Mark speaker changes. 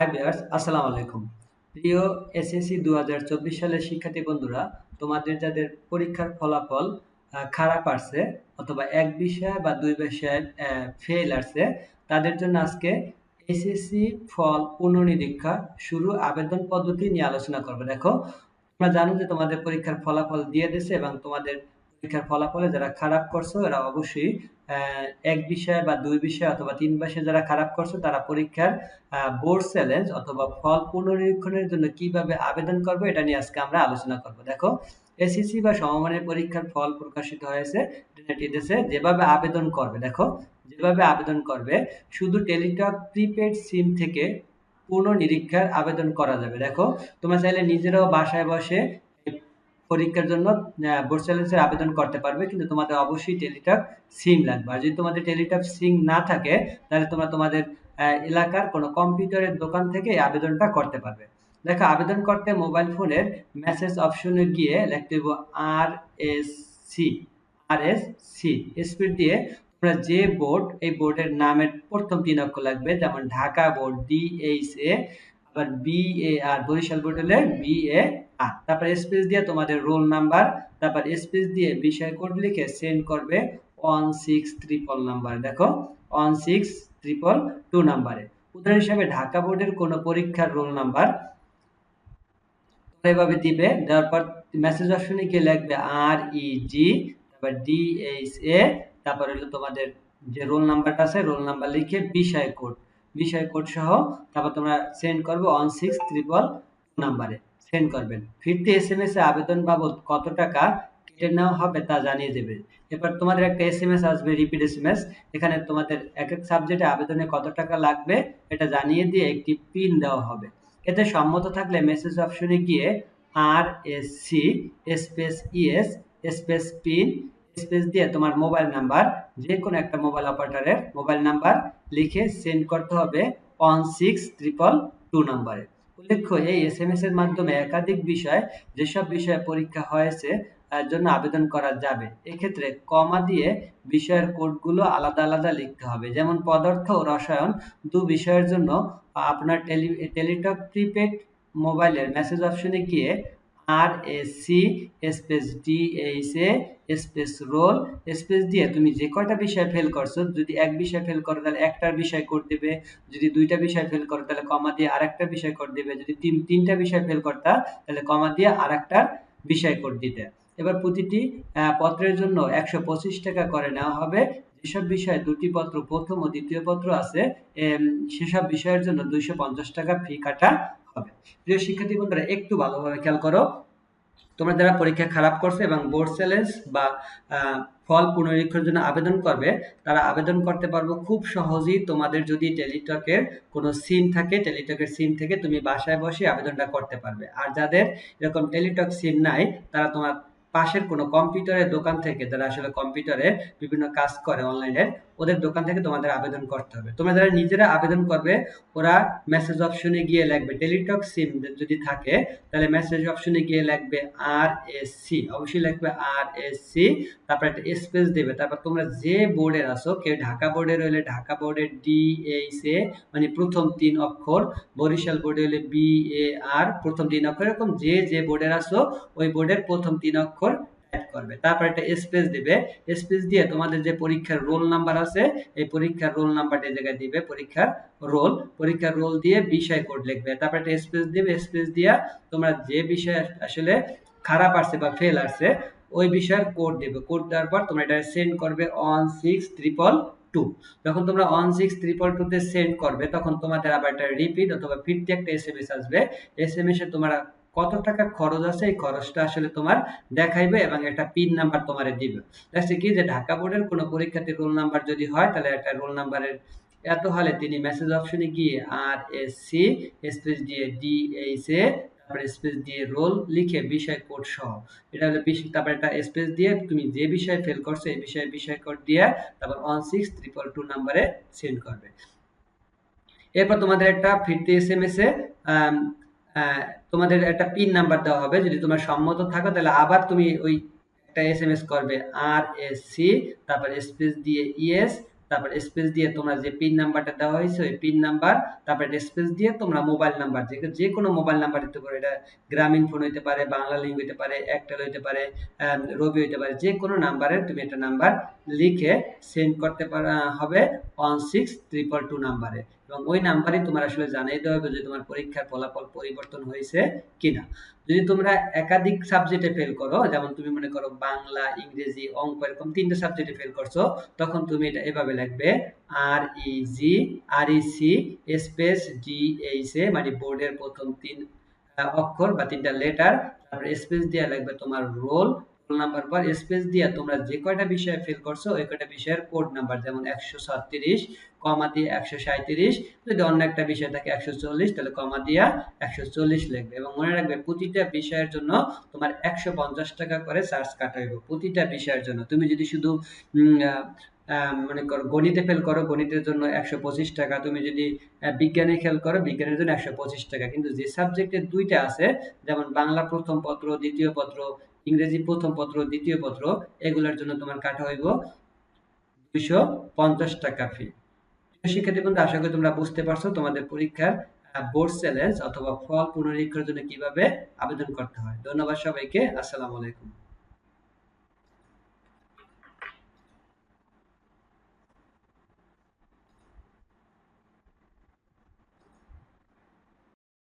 Speaker 1: Hi viewers আসসালামু আলাইকুম। প্রিয় এসএসসি দু হাজার চব্বিশ সালের শিক্ষার্থী বন্ধুরা, তোমাদের যাদের পরীক্ষার ফলাফল খারাপ আসছে অথবা এক বিষয় বা দুই বিষয়ে ফেল আসছে, তাদের জন্য আজকে এসএসসি ফল পুনর্নিরীক্ষা শুরু আবেদন পদ্ধতি নিয়ে আলোচনা করব। দেখো, তোমরা জানো যে তোমাদের পরীক্ষার ফলাফল দিয়ে দিয়েছে এবং তোমাদের পরীক্ষার ফলাফলে যারা খারাপ করছ, এরা অবশ্যই এক বিষয় বা দুই বিষয় অথবা তিন বিষয়ে যারা খারাপ করছ, তারা পরীক্ষার বোর্ড চ্যালেঞ্জ অথবা ফল পুনরীক্ষণের জন্য কীভাবে আবেদন করবে, এটা নিয়ে আজকে আমরা আলোচনা করব। দেখো এসএসসি বা সমমানের পরীক্ষার ফল প্রকাশিত হয়েছে টিদেছে যেভাবে আবেদন করবে, দেখো, যেভাবে আবেদন করবে, শুধু টেলিটক প্রিপেড সিম থেকে পুনর্নিরীক্ষার আবেদন করা যাবে। দেখো, তোমরা চাইলে নিজেরাও বাসায় বসে পরীক্ষার জন্য বোর্ড চ্যালেঞ্জের আবেদন করতে পারবে, কিন্তু তোমাদের অবশ্যই টেলিটক সিম লাগবে। আর যদি তোমাদের টেলিটক সিম না থাকে, তাহলে তোমরা তোমাদের এলাকার কোনো কম্পিউটারের দোকান থেকে আবেদনটা করতে পারবে। দেখো, আবেদন করতে মোবাইল ফোনের মেসেজ অপশনে গিয়ে লিখতে হবে R S C R S C speed দিয়ে তোমরা যে বোর্ড এই বোর্ডের নামের প্রথম তিন অক্ষর লাগবে, যেমন Dhaka board D H A আবার B A R Barishal board B A R তারপর স্পেস দিয়ে তোমাদের রোল নাম্বার তারপর স্পেস দিয়ে বিষয় কোড লিখে সেন্ড করবে ওয়ান সিক্স ট্রিপল নাম্বার দেখো ওয়ান সিক্স ট্রিপল টু নাম্বারে উদাহরণ হিসাবে ঢাকা বোর্ডের কোনো পরীক্ষার রোল নাম্বার এভাবে দিবে, দেওয়ার পর মেসেজ অপশনে গিয়ে লিখবে আর ই জি তারপর ডি এইচ এ তারপর হলো তোমাদের যে রোল নাম্বারটা আছে রোল নাম্বার লিখে বিষয় কোড বিষয় কোড সহ তারপর তোমরা সেন্ড করবে ওয়ান সিক্স ট্রিপল নাম্বারে সেন্ড করবেন। ফিরতি এস এম এস এ আবেদন বাবদ কত টাকা কেটে নেওয়া হবে তা জানিয়ে দেবে। এবার তোমাদের একটা এস এম এস আসবে রিপিট এস এম এস এখানে তোমাদের এক এক সাবজেক্টে আবেদনে কত টাকা লাগবে এটা জানিয়ে দিয়ে একটি পিন দেওয়া হবে। এতে সম্মত থাকলে মেসেজ অপশনে গিয়ে R S C space ES space pin space দিয়ে তোমার মোবাইল নাম্বার যে কোনো একটা মোবাইল অপারেটরের মোবাইল নাম্বার লিখে সেন্ড করতে হবে ওয়ান সিক্স ট্রিপল টু নাম্বারে উল্লেখ্য, এই এস এম এস এর মাধ্যমে একাধিক বিষয়, যেসব বিষয়ে পরীক্ষা হয়েছে জন্য আবেদন করা যাবে। এক্ষেত্রে কমা দিয়ে বিষয়ের কোডগুলো আলাদা আলাদা লিখতে হবে। যেমন পদার্থ ও রসায়ন দু বিষয়ের জন্য আপনার টেলি টেলিটক প্রিপেড মোবাইলের মেসেজ অপশনে গিয়ে R S C space D H A space roll space দিয়ে তুমি যে কয়টা বিষয় ফেল করছ, যদি এক বিষয় ফেল করো তাহলে একটার বিষয় কোড দেবে, যদি দুইটা বিষয় ফেল করো তাহলে কমা দিয়ে আরেকটা বিষয় কোড দিবে, যদি তিন, তিনটা বিষয় ফেল করতা তাহলে কমা দিয়ে আরেকটার বিষয় কোড দিতে। এবার প্রতিটি পত্রের জন্য একশো পঁচিশ টাকা করে নেওয়া হবে। যেসব বিষয়ে দুটি পত্র, প্রথম ও দ্বিতীয় পত্র আছে সেসব বিষয়ের জন্য দুইশো পঞ্চাশ টাকা ফি কাটা হবে। প্রিয় শিক্ষার্থী বন্ধুরা, একটু ভালোভাবে খেয়াল করো। তোমরা যারা পরীক্ষা খারাপ করছে এবং বোর্ড চ্যালেঞ্জ বা ফল পুনরীক্ষার জন্য আবেদন করবে, তারা আবেদন করতে পারব খুব সহজেই। তোমাদের যদি টেলিটকের কোনো সিম থাকে টেলিটকের সিম থেকে তুমি বাসায় বসে আবেদনটা করতে পারবে। আর যাদের এরকম টেলিটক সিম নাই, তারা তোমার পাশের কোনো কম্পিউটারের দোকান থেকে, যারা আসলে কম্পিউটারে বিভিন্ন কাজ করে অনলাইনে ওদের দোকান থেকে তোমাদের আবেদন করতে হবে। তোমরা যারা নিজেরা আবেদন করবে, ওরা মেসেজ অপশনে গিয়ে লিখবে টেলিটক সিম যদি থাকে, তাহলে মেসেজ অপশনে গিয়ে লিখবে আর এস সি অবশ্যই লিখবে আর এস সি তারপর একটা স্পেস দেবে। তারপর তোমরা যে বোর্ডের আসো কেউ ঢাকা বোর্ডের রইলে, ঢাকা বোর্ডের ডি এইচ এ মানে প্রথম তিন অক্ষর, বরিশাল বোর্ডে হলে বি এ আর প্রথম তিন অক্ষর, এরকম যে যে বোর্ডের আসো ওই বোর্ডের প্রথম তিন অক্ষর অ্যাড করবে। তারপর একটা স্পেস দিবে। স্পেস দিয়ে তোমাদের যে পরীক্ষার রোল নাম্বার আছে, এই পরীক্ষার রোল নাম্বারটা জায়গায় দিবে, পরীক্ষার রোল পরীক্ষার রোল দিয়ে বিষয় কোড লিখবে। তারপর একটা স্পেস দিবে। স্পেস দিয়া তোমরা যে বিষয় আসলে খারাপ আসছে বা ফেল আসছে, ওই বিষয়ের কোড দেবে। কোড দেওয়ার পর তোমরা এটা সেন্ড করবে অন সিক্স ট্রিপল টু যখন তোমরা অন সিক্স ট্রিপল টুতে সেন্ড করবে, তখন তোমাদের আবার একটা রিপিট অথবা ফিরতি একটা এস এম এস আসবে। এস এম এস তোমরা কত টাকা খরচ আছে, এই খরচটা আসলে তোমার দেখাইবে এবং একটা পিন নাম্বার তোমার দিবে। দেখছে কি যে ঢাকা বোর্ডের কোনো পরীক্ষার্থীর রোল নাম্বার যদি হয়, তাহলে একটা রোল নাম্বারের এত হলে তিনি মেসেজ অপশনে গিয়ে আর এস সি স্পেস দিয়ে ডি এইচ এ তারপরে স্পেস দিয়ে রোল লিখে বিষয় কোড সহ। এটা হলো তারপরে একটা স্পেস দিয়ে তুমি যে বিষয়ে ফেল করছ, এই বিষয়ে বিষয় কোড দিয়ে তারপর ওয়ান সিক্স ট্রিপল টু নাম্বারে সেন্ড করবে। এরপর তোমাদের একটা ফিরতি এস এম এস এ তোমাদের একটা পিন নাম্বার দেওয়া হবে। যদি তোমার সম্মত থাকো, তাহলে আবার তুমি ওই একটা এস এম এস করবে। আর এস সি তারপর স্পেস দিয়ে ইএস তারপর স্পেস দিয়ে তোমরা যে পিন নাম্বারটা দেওয়া হয়েছে, ওই পিন নাম্বার তারপর স্পেস দিয়ে তোমরা মোবাইল নাম্বার যে যে কোনো মোবাইল নাম্বার দিতে পারো। এটা গ্রামীণ ফোন হইতে পারে, বাংলা লিঙ্ক হইতে পারে একটেল হইতে পারে রবি হইতে পারে, যে কোনো নাম্বারে তুমি একটা নাম্বার লিখে সেন্ড করতে পারা, হবে ওয়ান সিক্স ট্রিপল টু নাম্বারে এবং ওই নাম্বারই তোমার আসলে জানিয়ে দেওয়া হবে যে তোমার পরীক্ষার ফলাফল পরিবর্তন হয়েছে কিনা। যদি তোমরা একাধিক সাবজেক্টে ফেল করো, যেমন তুমি মনে করো বাংলা, ইংরেজি, অঙ্ক, এরকম তিনটা সাবজেক্টে ফেল করছ, তখন তুমি এটা এভাবে লিখবে R E G R E C space D H A মানে বোর্ডের প্রথম তিন অক্ষর বা তিনটা লেটার তারপরে স্পেস দিয়ে লিখবে তোমার রোল রোল নাম্বার পর স্পেস দিয়ে তোমরা যে কয়টা বিষয়ে ফিল করছ, ওই কয়টা বিষয়ের কোড নাম্বার যেমন একশো ছত্রিশ কমা দিয়ে একশো সাঁত্রিশ যদি অন্য একটা বিষয় থাকে একশো চল্লিশ, তাহলে কমা দিয়া একশো চল্লিশ লিখবে। এবং মনে রাখবে প্রতিটা বিষয়ের জন্য তোমার একশো পঞ্চাশ টাকা করে চার্জ কাটা হইব প্রতিটা বিষয়ের জন্য। তুমি যদি শুধু মনে করো গণিতে ফেল করো, গণিতের জন্য একশো পঁচিশ টাকা। তুমি যদি বিজ্ঞানে খেল করো, বিজ্ঞানের জন্য একশো পঁচিশ টাকা। কিন্তু যে দুইটা আছে, যেমন বাংলা প্রথম পত্র, দ্বিতীয় পত্র ইংরেজি প্রথম পত্র, দ্বিতীয় পত্র, এগুলোর জন্য তোমার কাটা হইব দুইশো পঞ্চাশ টাকা ফি শিক্ষার্থী বন্ধু, আশা করি তোমরা বুঝতে পারছ তোমাদের পরীক্ষার বোর্ড চ্যালেঞ্জ অথবা ফল পুনরীক্ষার জন্য কীভাবে আবেদন করতে হয়। ধন্যবাদ সবাইকে, আসসালামু আলাইকুম।